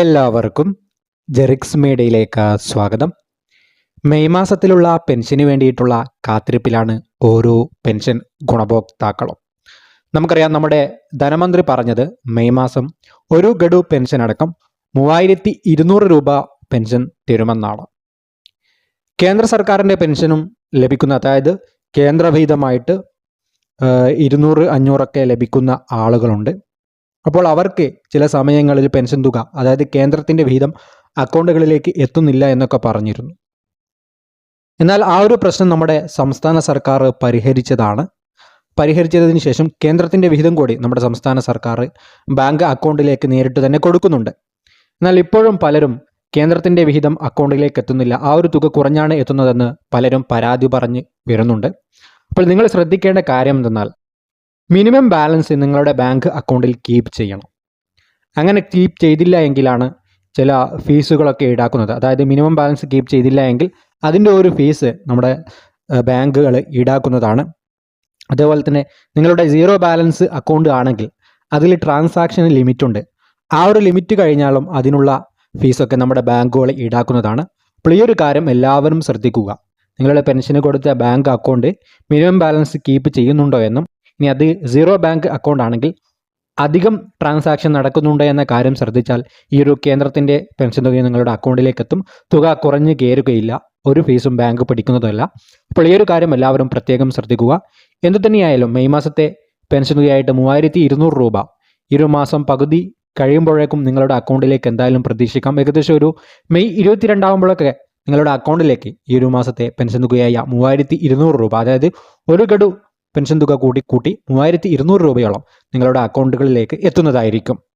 എല്ലാവർക്കും ജെറിക്സ് മീഡിയയിലേക്ക് സ്വാഗതം. മെയ് മാസത്തിലുള്ള പെൻഷന് വേണ്ടിയിട്ടുള്ള കാത്തിരിപ്പിലാണ് ഓരോ പെൻഷൻ ഗുണഭോക്താക്കളും. നമുക്കറിയാം നമ്മുടെ ധനമന്ത്രി പറഞ്ഞത് മെയ് മാസം ഒരു ഗഡു പെൻഷൻ അടക്കം മൂവായിരത്തി ഇരുന്നൂറ് രൂപ പെൻഷൻ തരുമെന്നാണ്. കേന്ദ്ര സർക്കാരിന്റെ പെൻഷനും ലഭിക്കുന്ന അതായത് കേന്ദ്രവിഹിതമായിട്ട് ഏഹ്, ഇരുന്നൂറ് അഞ്ഞൂറൊക്കെ ലഭിക്കുന്ന ആളുകളുണ്ട്. അപ്പോൾ അവർക്ക് ചില സമയങ്ങളിൽ പെൻഷൻ തുക അതായത് കേന്ദ്രത്തിന്റെ വിഹിതം അക്കൗണ്ടുകളിലേക്ക് എത്തുന്നില്ല എന്നൊക്കെ പറഞ്ഞിരുന്നു. എന്നാൽ ആ ഒരു പ്രശ്നം നമ്മുടെ സംസ്ഥാന സർക്കാർ പരിഹരിച്ചതാണ്. പരിഹരിച്ചതിന് ശേഷം കേന്ദ്രത്തിന്റെ വിഹിതം കൂടി നമ്മുടെ സംസ്ഥാന സർക്കാർ ബാങ്ക് അക്കൗണ്ടിലേക്ക് നേരിട്ട് തന്നെ കൊടുക്കുന്നുണ്ട്. എന്നാൽ ഇപ്പോഴും പലരും കേന്ദ്രത്തിന്റെ വിഹിതം അക്കൗണ്ടിലേക്ക് എത്തുന്നില്ല ആ ഒരു തുക കുറഞ്ഞാണ് എത്തുന്നതെന്ന് പലരും പരാതി പറഞ്ഞ് വരുന്നുണ്ട്. അപ്പോൾ നിങ്ങൾ ശ്രദ്ധിക്കേണ്ട കാര്യം എന്തെന്നാൽ മിനിമം ബാലൻസ് നിങ്ങളുടെ ബാങ്ക് അക്കൗണ്ടിൽ കീപ്പ് ചെയ്യണം. അങ്ങനെ കീപ്പ് ചെയ്തില്ല എങ്കിലാണ് ചില ഫീസുകളൊക്കെ ഈടാക്കുന്നത്. അതായത് മിനിമം ബാലൻസ് കീപ്പ് ചെയ്തില്ല എങ്കിൽ അതിന്റെ ഒരു ഫീസ് നമ്മുടെ ബാങ്കുകൾ ഈടാക്കുന്നതാണ്. അതേപോലെ തന്നെ നിങ്ങളുടെ സീറോ ബാലൻസ് അക്കൗണ്ട് ആണെങ്കിൽ അതിൽ ട്രാൻസാക്ഷൻ ലിമിറ്റ് ഉണ്ട് ആ ഒരു ലിമിറ്റ് കഴിഞ്ഞാലും അതിനുള്ള ഫീസൊക്കെ നമ്മുടെ ബാങ്കുകൾ ഈടാക്കുന്നതാണ്. അപ്പോൾ ഈ ഒരു കാര്യം എല്ലാവരും ശ്രദ്ധിക്കുക. നിങ്ങളുടെ പെൻഷന് കൊടുത്ത bank account minimum balance keep ചെയ്യുന്നുണ്ടോ എന്നും ഇനി അത് സീറോ ബാങ്ക് അക്കൗണ്ട് ആണെങ്കിൽ അധികം ട്രാൻസാക്ഷൻ നടക്കുന്നുണ്ട് എന്ന കാര്യം ശ്രദ്ധിച്ചാൽ ഈ ഒരു കേന്ദ്രത്തിന്റെ പെൻഷൻ തുക നിങ്ങളുടെ അക്കൗണ്ടിലേക്ക് എത്തും തുക കുറഞ്ഞു കയറുകയില്ല. ഒരു ഫീസും ബാങ്ക് പിടിക്കുന്നതല്ല. അപ്പോൾ ഈ ഒരു കാര്യം എല്ലാവരും പ്രത്യേകം ശ്രദ്ധിക്കുക. എന്തു തന്നെയായാലും മെയ് മാസത്തെ പെൻഷൻ തുകയായിട്ട് മൂവായിരത്തി ഇരുന്നൂറ് രൂപ ഈ ഒരു മാസം പകുതി കഴിയുമ്പോഴേക്കും നിങ്ങളുടെ അക്കൗണ്ടിലേക്ക് എന്തായാലും പ്രതീക്ഷിക്കാം. ഏകദേശം ഒരു മെയ് ഇരുപത്തിരണ്ടാകുമ്പോഴൊക്കെ നിങ്ങളുടെ അക്കൗണ്ടിലേക്ക് ഈ ഒരു മാസത്തെ പെൻഷൻ തുകയായ മൂവായിരത്തി ഇരുന്നൂറ് രൂപ അതായത് ഒരു ഗഡു പെൻഷൻ തുക കൂടി കൂട്ടി മൂവായിരത്തി ഇരുന്നൂറ് രൂപയോളം നിങ്ങളുടെ അക്കൗണ്ടുകളിലേക്ക് എത്തുന്നതായിരിക്കും.